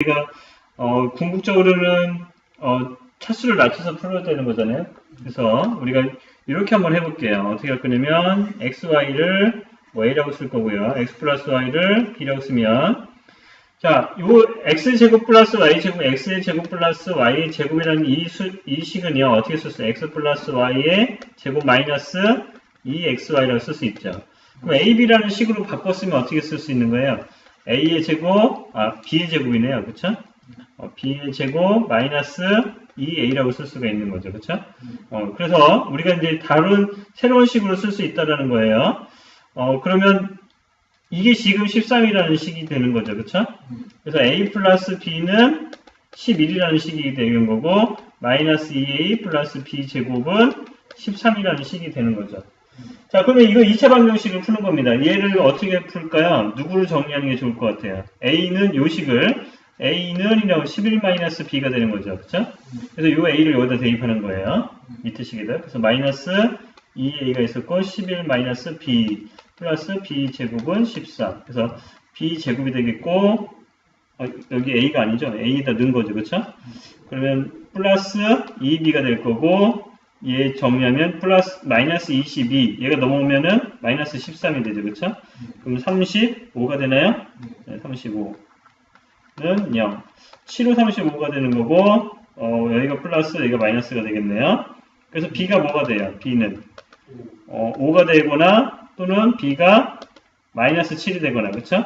우리가 어, 궁극적으로는 어, 차수를 낮춰서 풀어야 되는 거잖아요. 그래서 우리가 이렇게 한번 해볼게요. 어떻게 할 거냐면 x, y를 뭐 a라고 쓸 거고요. x 플러스 y를 b라고 쓰면 자, 요 x제곱 플러스 y제곱 x의 제곱 플러스 y의 제곱이라는 이, 수, 이 식은요. 어떻게 쓸 수? x 플러스 y의 제곱 마이너스 2xy라고 쓸 수 있죠. 그럼 ab라는 식으로 바꿨으면 어떻게 쓸 수 있는 거예요? A의 제곱, 아, b의 제곱이네요. 그쵸? 어, b의 제곱 마이너스 2a라고 쓸 수가 있는 거죠. 그쵸? 어, 그래서 우리가 이제 다른 새로운 식으로 쓸 수 있다라는 거예요. 어, 그러면 이게 지금 13이라는 식이 되는 거죠. 그쵸? 그래서 a 플러스 b는 11이라는 식이 되는 거고 마이너스 2a 플러스 b 제곱은 13이라는 식이 되는 거죠. 자, 그러면 이거 2차 방정식을 푸는 겁니다. 얘를 어떻게 풀까요? 누구를 정리하는 게 좋을 것 같아요? a는 요 식을 a는 이라고 11-b가 되는 거죠. 그쵸? 그래서 요 a를 여기다 대입하는 거예요. 밑에 식에다. 그래서 마이너스 2a가 있었고 11-b 플러스 b 제곱은 14. 그래서 b 제곱이 되겠고 어, 여기 a가 아니죠. a에다 넣은 거죠. 그쵸? 그러면 플러스 2b가 될 거고 얘 정리하면 플러스 마이너스 22 얘가 넘어오면은 마이너스 13이 되죠. 그쵸? 그럼 35가 되나요? 네, 35는 0 7호 35가 되는 거고 어, 여기가 플러스 여기가 마이너스가 되겠네요. 그래서 b가 뭐가 돼요? B는? 어, 5가 되거나 또는 b가 마이너스 7이 되거나 그쵸?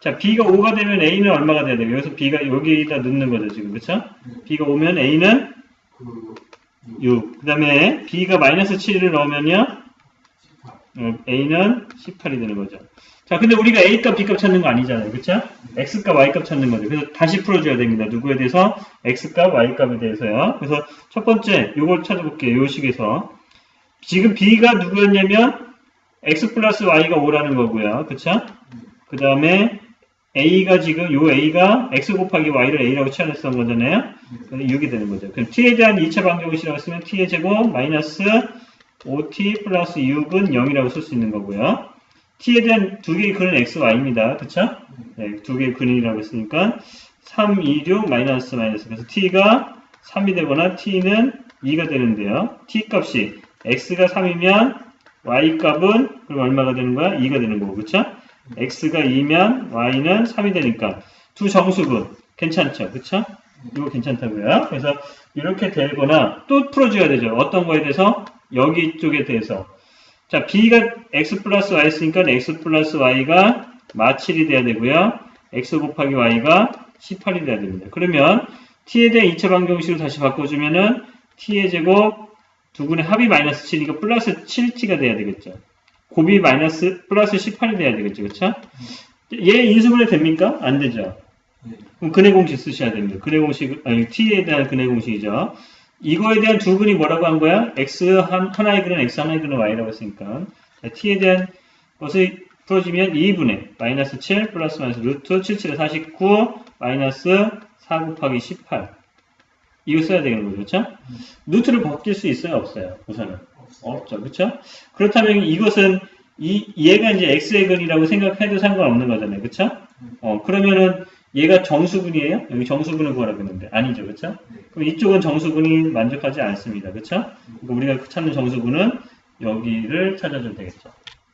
자 b가 5가 되면 a는 얼마가 돼야 돼요? 여기서 b가 여기다 넣는 거죠 지금. 그쵸? B가 오면 a는 그 6. 그 다음에 B가 마이너스 7을 넣으면요. 어, A는 18이 되는 거죠. 자, 근데 우리가 A값, B값 찾는 거 아니잖아요. 그쵸? X값, Y값 찾는 거죠. 그래서 다시 풀어줘야 됩니다. 누구에 대해서? X값, Y값에 대해서요. 그래서 첫 번째, 요걸 찾아볼게요. 요 식에서. 지금 B가 누구였냐면, X 플러스 Y가 5라는 거고요. 그쵸? 그 다음에, A가 지금, 요 A가 X 곱하기 Y를 A라고 취하했던 거잖아요. 그래서 6이 되는 거죠. 그럼 t에 대한 2차 방정식이라고 쓰면 t의 제곱 마이너스 5t 플러스 6은 0이라고 쓸 수 있는 거고요. t에 대한 두 개의 근은 x, y입니다. 그쵸? 네, 두 개의 근이라고 했으니까 3, 2, 6 마이너스 마이너스 그래서 t가 3이 되거나 t는 2가 되는데요. t 값이 x가 3이면 y 값은 그럼 얼마가 되는 거야? 2가 되는 거고 그쵸? X가 2면 y는 3이 되니까 두 정수분 괜찮죠? 그쵸? 이거 괜찮다고요. 그래서 이렇게 되거나 또 풀어줘야 되죠. 어떤 거에 대해서? 여기 쪽에 대해서. 자, b가 x 플러스 y 있으니까 x 플러스 y가 마7이 돼야 되고요. x 곱하기 y가 18이 돼야 됩니다. 그러면 t에 대한 2차 방정식으로 다시 바꿔주면은 t의 제곱 두근의 합이 마이너스 7이니까 플러스 7t가 돼야 되겠죠. 곱이 마이너스 플러스 18이 돼야 되겠죠. 그쵸? 얘 인수분해 됩니까? 안 되죠. 네. 그럼 근해 공식 쓰셔야 됩니다. 근해 공식, 아니, t에 대한 근해 공식이죠. 이거에 대한 두 근이 뭐라고 한 거야? x 한, 하나의 근은 x, 하나의 근은 y라고 했으니까. 자, t에 대한 것을 풀어주면 2분의 마이너스 7 플러스 마이너스 루트 77에 49 마이너스 4 곱하기 18. 이거 써야 되는 거죠. 그렇죠? 루트를 바뀔 수 있어요? 없어요? 우선은. 없죠. 그렇죠? 그렇다면 이것은 이 얘가 이제 x의 근이라고 생각해도 상관없는 거잖아요. 그렇죠? 어, 그러면은 얘가 정수분이에요? 여기 정수분을 구하라고 했는데 아니죠. 그렇죠? 그럼 이쪽은 정수분이 만족하지 않습니다. 그렇죠? 그러니까 우리가 찾는 정수분은 여기를 찾아주면 되겠죠.